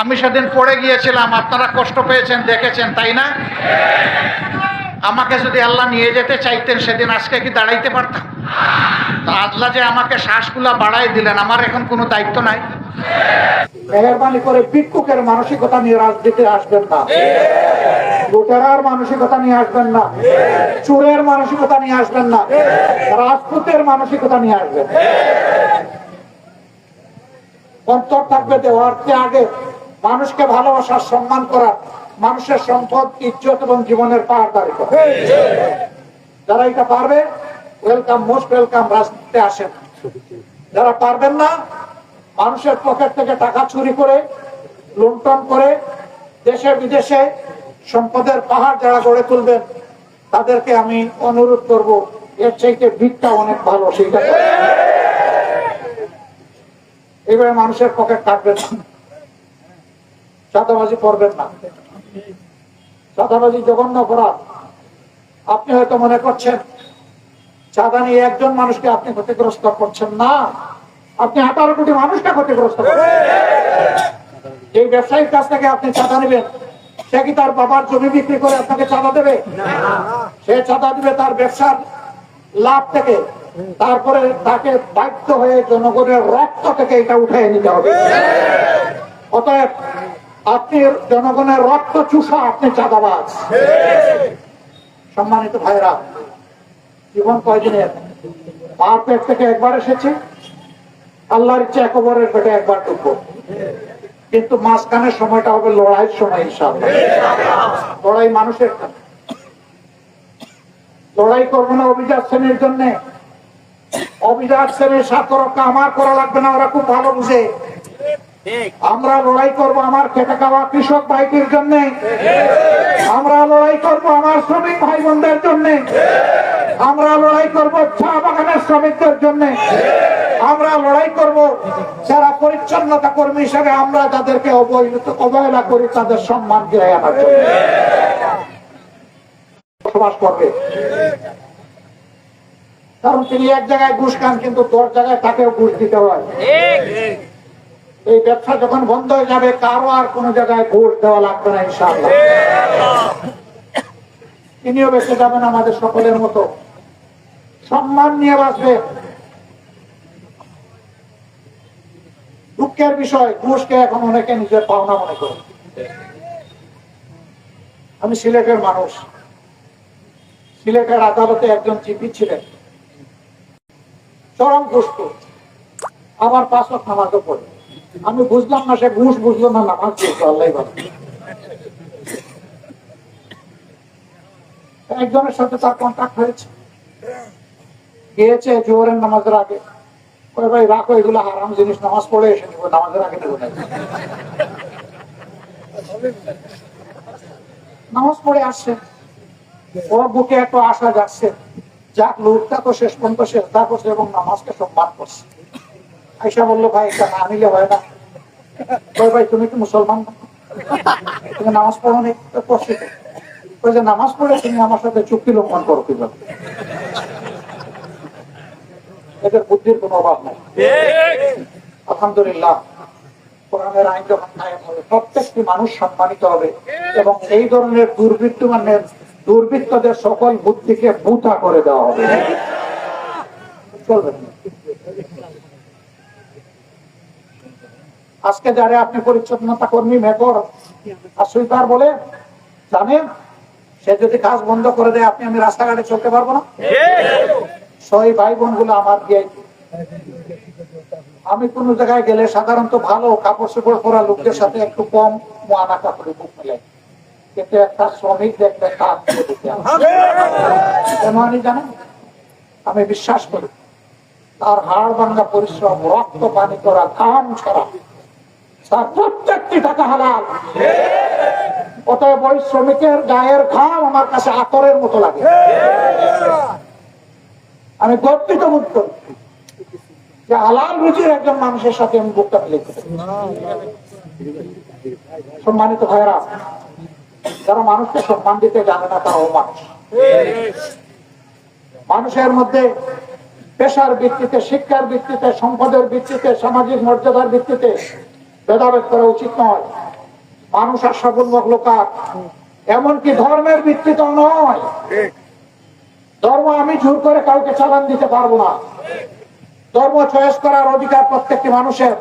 আমি সেদিন পড়ে গিয়েছিলাম, আপনারা কষ্ট পেয়েছেন, দেখেছেন, তাই না? আমাকে যদি আল্লাহ নিয়ে যেতে চাইতেন, সেদিন আজকে কি দাঁড়াইতে পারতাম? তো আল্লাহ যে আমাকে শ্বাসগুলা বাড়াই দিলেন, আমার এখন কোনো দায়িত্ব নাই। মেহরবানি করে ভিক্ষুকের মানসিকতা নিয়ে রাজনীতি আসবেন না। লুটেরার মানসিকতা নিয়ে আসবেন না। চোরের মানসিকতা নিয়ে আসবেন না। রাজপুতের মানসিকতা নিয়ে আসবেন। অন্তর থাকবে দেওয়ার আগে মানুষকে ভালোবাসার সম্মান করা মানুষের সম্পদ ইজ্জত এবং জীবনের করা। যারা এটা পারবে ওয়েলকাম মোস্ট ওয়েলকাম রাজনীতিতে আসেন। যারা পারবেন না মানুষের পকেট থেকে টাকা চুরি করে লুণ্ঠন করে দেশে বিদেশে সম্পদের পাহাড় যারা গড়ে তুলবেন তাদেরকে আমি অনুরোধ করব এর চাইতে ভিড়টা অনেক ভালো সেইটা। এইভাবে মানুষের পকেট কাটবেন। না চাঁদাবাজি করবেন না। চাঁদাবাজি জঘন্য অপরাধ। আপনি হয়তো মনে করছেন, চাঁদা নিয়ে একজন মানুষকে আপনি ক্ষতিগ্রস্ত করছেন না। আপনি আঠারো কোটি মানুষকে ক্ষতিগ্রস্ত এই ব্যবসায়ীর কাছ থেকে আপনি চাঁদা নেবেন। সে কি তার বাবার জমি বিক্রি করে আপনাকে চাঁদা দেবে? সে চাঁদা দিবে তার ব্যবসার লাভ থেকে। তারপরে তাকে বাধ্য হয়ে জনগণের রক্ত থেকে এটা উঠে নিতে হবে। অতএব আপনি জনগণের রক্ত চুষা আপনি চাঁদাবাজ। সম্মানিত ভাইরা জীবন কয়দিনের? মা পেট থেকে একবার এসেছে, আল্লাহর ইচ্ছা একবারের পেটে একবার ঢুকবো। কিন্তু মাঝখানের সময়টা হবে লড়াইয়ের সময়, ইনশাআল্লাহ। লড়াই মানুষের লড়াই করব না অভিজাত শ্রেণির জন্য। অভিজাত শ্রেণির স্বার্থরক্ষা আমার করা লাগবে না, ওরা খুব ভালো বুঝে। আমরা লড়াই করব আমার খেটে খাওয়া কৃষক ভাইটির জন্য। আমরা লড়াই করব আমার শ্রমিক ভাই বোনদের জন্য। আমরা লড়াই করব চা বাগানের শ্রমিকদের জন্য। আমরা লড়াই করব যারা পরিচ্ছন্নতা কর্মী হিসেবে আমরা যাদেরকে অবহেলিত অবহেলা করি তাদের সম্মান ফিরিয়ে আনার জন্য। বসবাস করবে। কারণ তিনি এক জায়গায় ঘুষ খান কিন্তু দশ জায়গায় তাকেও ঘুষ দিতে হয়। এই ব্যবসা যখন বন্ধ হয়ে যাবে, কারও আর কোন জায়গায় ঘুষ দেওয়া লাগবে না, ইনশাআল্লাহ। তিনিও বেঁচে যাবেন আমাদের সকলের মতো। সম্মান নিয়ে বাঁচবে। দুঃখের বিষয়, ঘুষকে এখন অনেকে নিজের পাওনা মনে করে। আমি সিলেটের মানুষ। সিলেটের আদালতে একজন চিপি ছিলেন। চরম ঘুষত আমার পাঁচ নামাজও পড়ে। আমি বুঝলাম না, সে ঘুষ বুঝলো না, নামাজ বুঝলো আল্লাহ একজনের সাথে তার কন্ট্যাক্ট হয়েছে। গিয়েছে জোহরের নামাজের আগে। ওই ভাই, রাখো, এগুলো হারাম জিনিস, নামাজ পড়ে এসে নিবো, নামাজের আগে নেব নামাজ পড়ে আসছে। ওর বুকে একটু আশা যাচ্ছে, যাক, লোকটা তো শেষ পর্যন্ত শেষদা করছে এবং নামাজকে সম্মান করছে। আইসা বলল, ভাই, এটা না নিলে হয় না। ওই ভাই, তুমি কি মুসলমান তুমি নামাজ পড়ো নি? তো পড়ছি। তো। ওই যে নামাজ পড়ে তুমি আমার সাথে চুক্তি লঙ্ঘন করো কীভাবে? এদের বুদ্ধির কোনো অভাব নাই। আলহামদুলিল্লাহ, কোরআনের আইন যখন কায়েম হবে, প্রত্যেকটি মানুষ সম্মানিত হবে এবং এই ধরনের দুর্বৃত্ত মানে দুর্বৃত্তদের সকল বুদ্ধিকে বুথা করে দেওয়া হবে। চলবে না। আজকে যারা আপনি পরিচ্ছন্নতা কর্মী মেকর আর বলে জানেন, সে যদি কাজ বন্ধ করে দেয়, আপনি আমি রাস্তাঘাটে চলতে পারব না? সই ভাই বোনগুলো আমার দিয়ে আমি কোন জায়গায় গেলে সাধারণত ভালো কাপড় চোপড় পরা লোকদের সাথে একটু কম মোয়ানা কাপড়ে বুক মিলাই। কিন্তু একটা শ্রমিক দেখলে কাজ আমি জানেন আমি বিশ্বাস করি, তার হাড় ভাঙ্গা পরিশ্রম, রক্ত পানি করা কাম ছড়া তার প্রত্যেকটি টাকা হালাল। অতএব ওই শ্রমিকের গায়ের ঘাম আমার কাছে আতরের মতো লাগে। আমি গর্বিত বোধ করি যে হালাল রুজির একজন মানুষের সাথে আমি বুকটা মিলে সম্মানিত ভাইরা যারা মানুষকে সম্মান দিতে জানে না, তারাও মানুষ। মানুষের মধ্যে পেশার ভিত্তিতে, শিক্ষার ভিত্তিতে, সম্পদের ভিত্তিতে, সামাজিক মর্যাদার ভিত্তিতে ভেদাভেদ করা উচিত নয়। মানুষ আর সকল মখলুকাত এমনকি ধর্মের ভিত্তিতেও নয়। ধর্ম আমি জোর করে কাউকে চালান দিতে পারব না। ধর্ম চয়েস করার অধিকার প্রত্যেকটি মানুষের।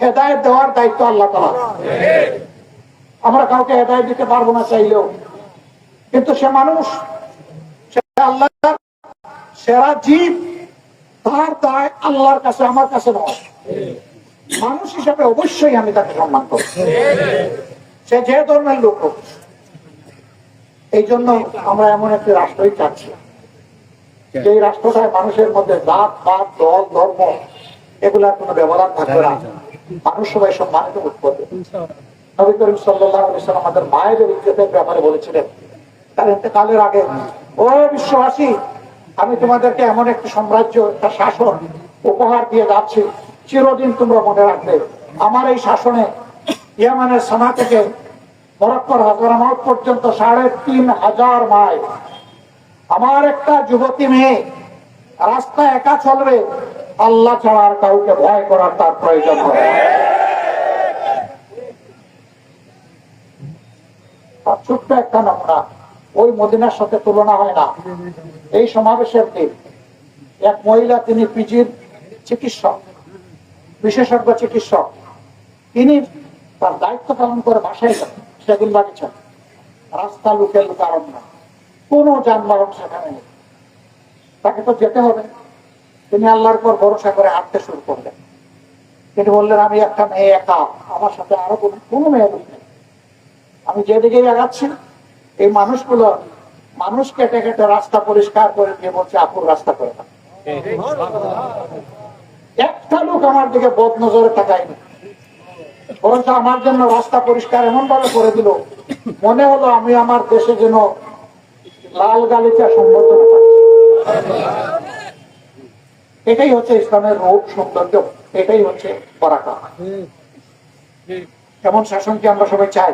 হেদায়ত দেওয়ার দায়িত্ব আল্লাহ তালা। আমরা কাউকে হেদায়ত দিতে পারব না চাইলেও। কিন্তু সে মানুষ, সে আল্লাহ সেরা জীব, তার দায় আল্লাহর কাছে, আমার কাছে নয়। মানুষ হিসাবে অবশ্যই আমি তাকে সম্মান করি সে যে ধর্মের লোক হোক, এই জন্য আমরা এমন একটি রাষ্ট্রই চাচ্ছি। যে রাষ্ট্রটায় মানুষের মধ্যে জাত, পাত, দল, ধর্ম, এগুলার কোনো ব্যবধান থাকবে না। মানুষ সবাই সম্মানিত বোধ করবে। নবী করিম সাল্লাহ আমাদের মায়েদের ইজ্জতের ব্যাপারে বলেছিলেন, তার ইন্তেকালের আগে, ও বিশ্ববাসী, আমি তোমাদেরকে এমন একটি সাম্রাজ্য, একটা শাসন, উপহার দিয়ে যাচ্ছি চিরদিন তোমরা মনে রাখবে। আমার এই শাসনে ইয়ামানের সানা থেকে মরক্কর হাজারামাত পর্যন্ত সাড়ে তিন হাজার মাইল। আমার একটা যুবতী মেয়ে রাস্তা একা চলবে, আল্লাহ ছাড়া আর কাউকে ভয় করার তার প্রয়োজন হবে ছোট্ট একটা নমুনা, ওই মদিনার সাথে তুলনা হয় না। এই সমাবেশের দিন এক মহিলা, তিনি পিজির চিকিৎসক। বিশেষজ্ঞ চিকিৎসক। তিনি তার দায়িত্ব পালন করে বাসায় যান সেগুন বাগিয়েছেন রাস্তা লুকের কারণ না। কোনো যানবাহন সেখানে নেই। তাকে তো যেতে হবে। তিনি আল্লাহর পর ভরসা করে হাঁটতে শুরু করলেন। তিনি বললেন, আমি একটা মেয়ে একা। আমার সাথে আরও কোনো কোনো মেয়ে লোক নেই। আমি যেদিকেই আগাচ্ছি, এই মানুষগুলো মানুষ কেটে কেটে রাস্তা পরিষ্কার করে দিয়ে বলছে, আপুর রাস্তা করে দাও। একটা লোক আমার দিকে বদ নজরে তাকায়নি। বরঞ্চ আমার জন্য রাস্তা পরিষ্কার এমন ভাবে করে দিল, মনে হলো আমি আমার দেশে যেন লাল গালিচা সম্বোধনা এটাই হচ্ছে ইসলামের রূপ, সৌন্দর্য, এটাই হচ্ছে পরাকা এমন শাসনকে আমরা সবাই চাই?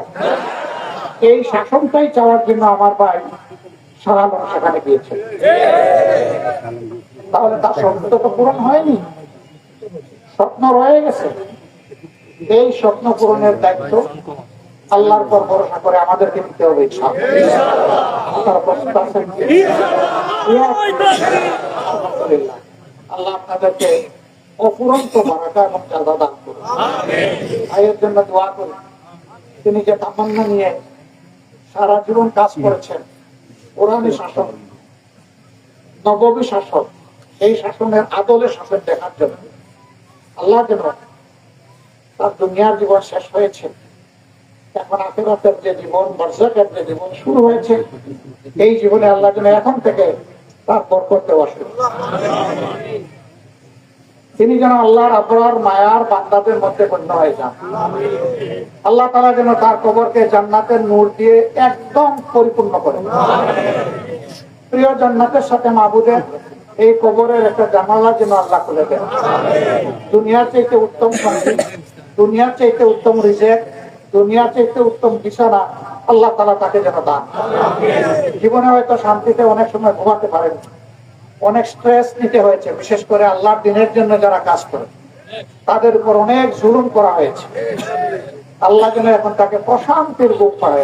এই শাসনটাই চাওয়ার জন্য আমার ভাই সারা সেখানে গিয়েছে। তাহলে তার স্বপ্ন তো পূরণ হয়নি। স্বপ্ন রয়ে গেছে। এই স্বপ্ন পূরণের দায়িত্ব আল্লাহর পর ভরসা করে আমাদেরকে নিতে হবে। আল্লাহ আপনাদেরকে বারাকা এবং দান করুন। ভাইয়ের জন্য দোয়া করি। তিনি যে তামান্না নিয়ে সারা জীবন কাজ করেছেন পুরানি শাসন নবমী শাসন এই শাসনের আদলে শাসন দেখার জন্য। আল্লাহ যেন তার দুনিয়ার জীবন শেষ হয়েছে। এখন আখেরাতের যে জীবন, বর্ষকের যে জীবন শুরু হয়েছে, এই জীবনে আল্লাহ যেন এখন থেকে তার বরকত দেওয়া শুরু তিনি যেন আল্লাহর আপনার মায়ার বান্দাদের মধ্যে গণ্য হয়ে যান। আল্লাহ তারা যেন তার কবরকে জান্নাতের নূর দিয়ে একদম পরিপূর্ণ করে প্রিয় জান্নাতের সাথে মাহবুদের এই কবরের একটা জানালা যেন আল্লাহ খুলে দেন। দুনিয়ার চাইতে উত্তম সঙ্গী দুনিয়ার চাইতে উত্তম রিজেক, দুনিয়ার চাইতে উত্তম বিছানা আল্লাহ তালা তাকে যেন দান জীবনে হয়তো শান্তিতে অনেক সময় ঘুমাতে পারেন অনেক স্ট্রেস নিতে হয়েছে, বিশেষ করে আল্লাহর দিনের জন্য যারা কাজ করে। তাদের উপর অনেক জুলুম করা হয়েছে। আল্লাহ যেন এখন তাকে প্রশান্তির বুক পায়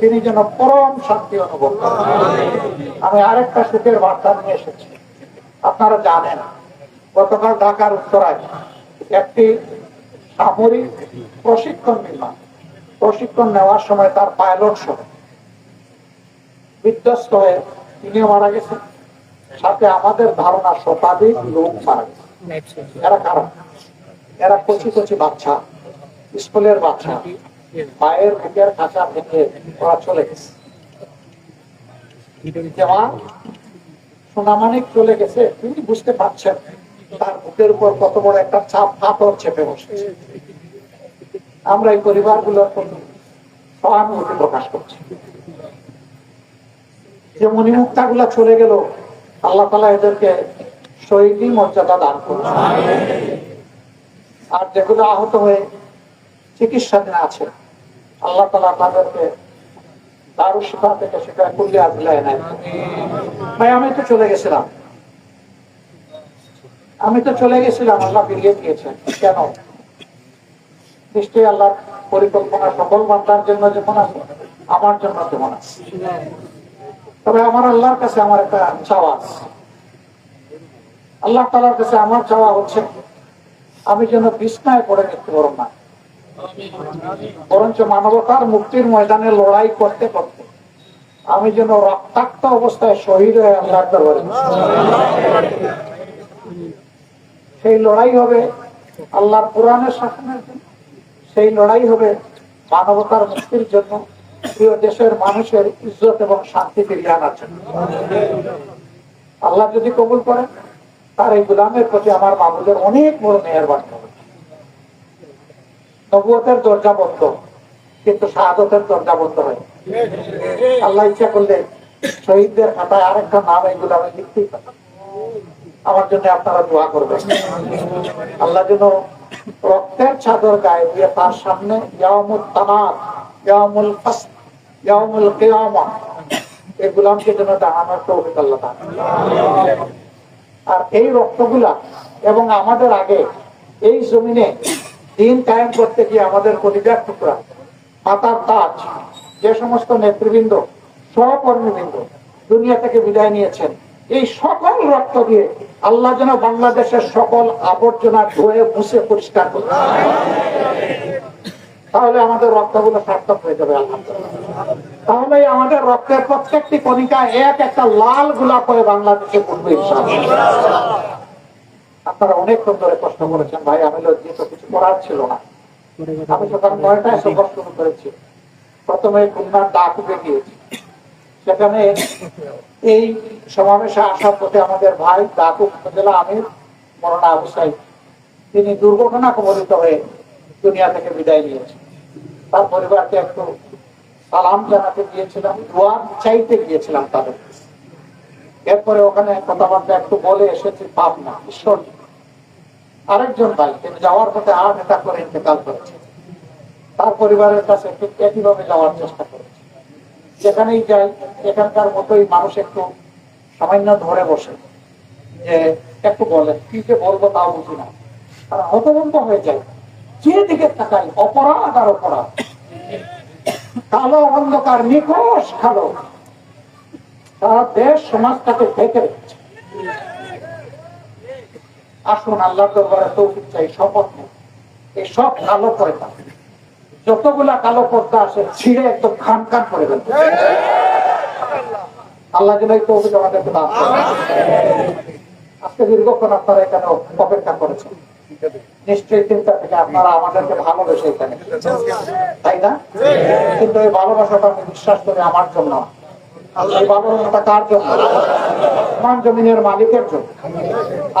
তিনি যেন পরম শান্তি অনুভব করেন। আমি আরেকটা সুখের বার্তা নিয়ে এসেছি। আপনারা জানেন, গতকাল ঢাকার উত্তরায় একটি সামরিক প্রশিক্ষণ বিমান, প্রশিক্ষণ নেওয়ার সময় তার পাইলট সহ বিধ্বস্ত হয়ে তিনিও মারা গেছেন। সাথে আমাদের ধারণা শতাধিক লোক মারা গেছে। এরা কারণ এরা কচি কচি বাচ্চা, স্কুলের বাচ্চা। পায়ের বুকের কাঁচা ভেঙে ওরা চলে গেছে। সোনামানিক চলে গেছে, তিনি বুঝতে পারছেন তার বুকের উপর কত বড় একটা চাপ পাথর চেপে বসেছে। আমরা এই সহানুভূতি প্রকাশ করছি। যে মণিমুক্তা গুলা চলে গেল, আল্লাহ তালা এদেরকে শহীদী মর্যাদা দান করুন আর যেগুলো আহত হয়ে চিকিৎসাধীন আছে আল্লাহ তালা তাদেরকে দারু শিফা থেকে সেটা কুল্লি আজলায় নেয় ভাই, আমি তো চলে গেছিলাম। আমি তো চলে গেছিলাম, আল্লাহ ফিরিয়ে দিয়েছেন। কেন? নিশ্চয়ই আল্লাহর পরিকল্পনা সকল বান্দার জন্য যেমন আছে, আমার জন্য তেমন আছে। তবে আমার আল্লাহর কাছে আমার একটা চাওয়া আল্লাহ তালার কাছে আমার চাওয়া হচ্ছে, আমি যেন বিছনায় পড়ে মৃত্যুবরণ না। বরঞ্চ মানবতার মুক্তির ময়দানে লড়াই করতে করতে আমি যেন রক্তাক্ত অবস্থায় শহীদ হয়ে দরবারে সেই লড়াই হবে আল্লাহর কোরআনের শাসনের জন্য, সেই লড়াই হবে মানবতার মুক্তির জন্য, প্রিয় দেশের মানুষের ইজ্জত এবং শান্তি ফিরিয়ে আনার জন্য। আল্লাহ যদি কবুল করেন, তার এই গুলামের প্রতি আমার মামুদের অনেক বড় মেহরবানি। হবে নবুয়তের দরজা বন্ধ, কিন্তু শাহাদতের দরজা বন্ধ হয়। আল্লাহ ইচ্ছা করলে শহীদদের খাতায় আরেকটা নাম এই গুলামে লিখতেই আমার জন্য আপনারা দোয়া করবেন। আল্লাহ যেন রক্তের চাদর গায়ে দিয়ে তার সামনে ইয়ামুল গুলামকে যেন দাঁড়ানোর তৌফিক আল্লাহ আর এই রক্তগুলা এবং আমাদের আগে এই জমিনে দিন কায়েম করতে গিয়ে আমাদের কলিজার টুকরা মাতার তাজ, যে সমস্ত নেতৃবৃন্দ, সহকর্মীবৃন্দ দুনিয়া থেকে বিদায় নিয়েছেন, এই সকল রক্ত দিয়ে আল্লাহ যেন বাংলাদেশের সকল আবর্জনা ধুয়ে মুছে পরিষ্কার করতে তাহলে আমাদের রক্তগুলো সার্থক হয়ে যাবে তাহলে আমাদের রক্তের প্রত্যেকটি কণিকা এক একটা লাল গোলাপ হয়ে বাংলাদেশে পড়বে ইনশাআল্লাহ। আপনারা অনেকক্ষণ ধরে কষ্ট করেছেন ভাই আমি লজ্জিত কিছু করার ছিল না। আমি সকাল নয়টায় সফর শুরু করেছি প্রথমে খুলনার ডাকুকে গিয়েছি সেখানে এই সমাবেশে আসার পথে আমাদের ভাই ডাকু উপজেলা আমির মরনা আবু সাইদ তিনি দুর্ঘটনা কবলিত হয়ে দুনিয়া থেকে বিদায় নিয়েছেন। তার পরিবারকে একটু সালাম জানাতে গিয়েছিলাম দোয়া চাইতে গিয়েছিলাম তাদের। এরপরে ওখানে কথাবার্তা একটু বলে এসেছি, পাপ না, ঈশ্বর আরেকজন ভাই, তিনি যাওয়ার পথে আট এটা করে ইন্তেকাল করেছে। তার পরিবারের কাছে ঠিক একইভাবে যাওয়ার চেষ্টা করেছে। যেখানেই যাই, এখানকার মতোই মানুষ একটু সামান্য ধরে বসে, যে একটু বলে, কি যে বলব তাও বুঝি না। তারা হতভম্ব হয়ে যায়। যেদিকে তাকাই, অপরাধ আর অপরাধ। কালো অন্ধকার নিকোষ কালো। সারা দেশ সমাজটাকে ঢেকে রেখেছে। আসুন আল্লাহ দরবারে তৌফিক চাই, শপথ নেই। এই সব কালো পর্দা যতগুলা কালো পর্দা আছে, ছিঁড়ে একদম খান খান করে দেন আল্লাহ যেন এই তৌফিক আমাদেরকে দান আজকে দীর্ঘক্ষণ আপনারা এখানে অপেক্ষা করেছেন। নিশ্চয়ই চিন্তা থেকে আপনারা আমাদেরকে ভালোবেসে এখানে তাই না? কিন্তু এই ভালোবাসাটা আমি বিশ্বাস করি আমার জন্য ভালোবাসাটা কার জন্য? মান জমিনের মালিকের জন্য।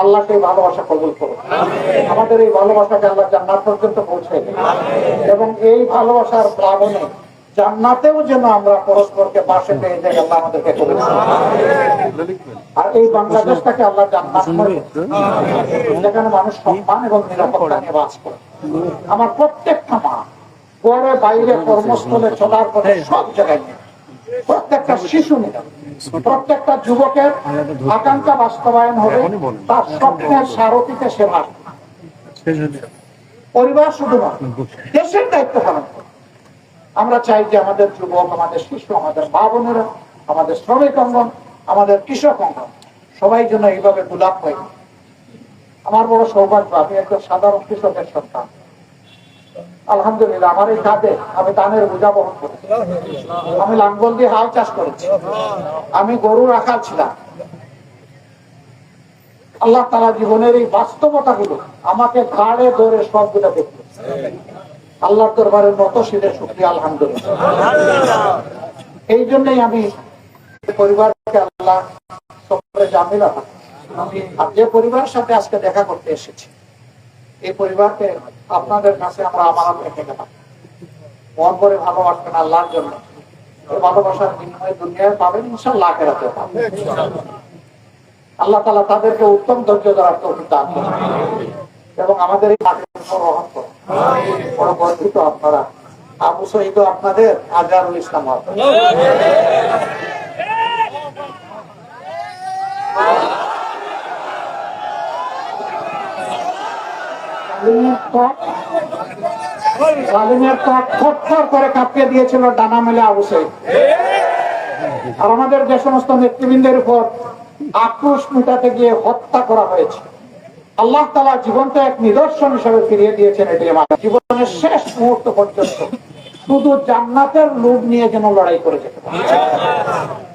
আল্লাহ সেই ভালোবাসা কবুল করুন। আমাদের এই ভালোবাসাকে আল্লাহ জান্নাত পর্যন্ত পৌঁছে এবং এই ভালোবাসার প্লাবনে জান্নাতেও যেন আমরা পরস্পরকে পাশে পেয়ে যাই, আল্লাহ আমাদেরকে আর এই বাংলাদেশটাকে আল্লাহ জান্নাত করে যেখানে মানুষ সম্মান এবং নিরাপত্তা নিয়ে বাস করে। আমার প্রত্যেকটা মা গড়ে বাইরে কর্মস্থলে চলার পথে সব জায়গায় প্রত্যেকটা শিশু প্রত্যেকটা যুবকের আকাঙ্ক্ষা বাস্তবায়ন হবে তার স্বপ্নের সারথীতে সেবা পরিবার শুধু নয় দেশের দায়িত্ব পালন আমরা চাই যে আমাদের যুবক আমাদের শিশু আমাদের মা বোনেরা আমাদের শ্রমিক অঙ্গন আমাদের কৃষক অঙ্গন সবাই যেন এইভাবে গোলাপ হয় আমার বড় সৌভাগ্য আমি একজন সাধারণ কৃষকের সন্তান। আলহামদুলিল্লাহ, আমার এই কাঁধে আমি বোঝা বহন করেছি। আমি লাঙ্গল দিয়ে হাল চাষ করেছি। আমি গরু ছিলাম। আল্লাহ তালা জীবনের এই বাস্তবতা গুলো আমাকে ধরে সবগুলো শিরে শুক্রিয়া, আলহামদুলিল্লাহ। এই জন্যই আমি পরিবারকে আল্লাহ সবরে জামিলা আর যে পরিবারের সাথে আজকে দেখা করতে এসেছি এই পরিবারকে আপনাদের কাছে আমরা আমানত রেখে গেলাম। মন করে ভালোবাসবেন আল্লাহর জন্য। ভালোবাসার বিনিময়ে দুনিয়ায় পাবেন ইনশাল্লাহ আখেরাতে। পাবেন আল্লাহ তালা তাদেরকে উত্তম ধৈর্য ধরার তৌফিক দান এবং আমাদের এই গর্বিত আপনারা। আবু শহীদ আপনাদের আজহারুল ইসলাম জালিমের ত্বক করে কাঁপিয়ে দিয়েছিল ডানা মেলে শহীদ আর আমাদের যে সমস্ত নেতৃবৃন্দের উপর আক্রোশ মেটাতে গিয়ে হত্যা করা হয়েছে। আল্লাহ তালা জীবনটা এক নিদর্শন হিসেবে ফিরিয়ে দিয়েছেন এটি আমার জীবনের শেষ মুহূর্ত পর্যন্ত শুধু জান্নাতের লোভ নিয়ে যেন লড়াই করে যেতে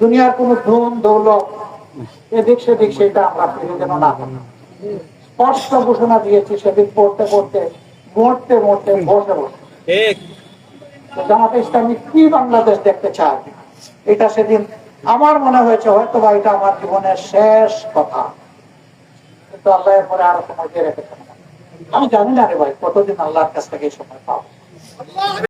দুনিয়ার কোন ধন দৌলত, এদিক সেদিক সেটা আমরা যেন না। স্পষ্ট ঘোষণা দিয়েছি সেদিন পড়তে পড়তে মরতে মরতে বসে বসে জামাতে ইসলামী কি বাংলাদেশ দেখতে চায় এটা সেদিন আমার মনে হয়েছে হয়তো বা এটা আমার জীবনের শেষ কথা। কিন্তু আল্লাহ পরে আরও সময় দিয়ে রেখেছেন। আমি জানি না রে ভাই কতদিন আল্লাহর কাছ থেকে সময় পাবো?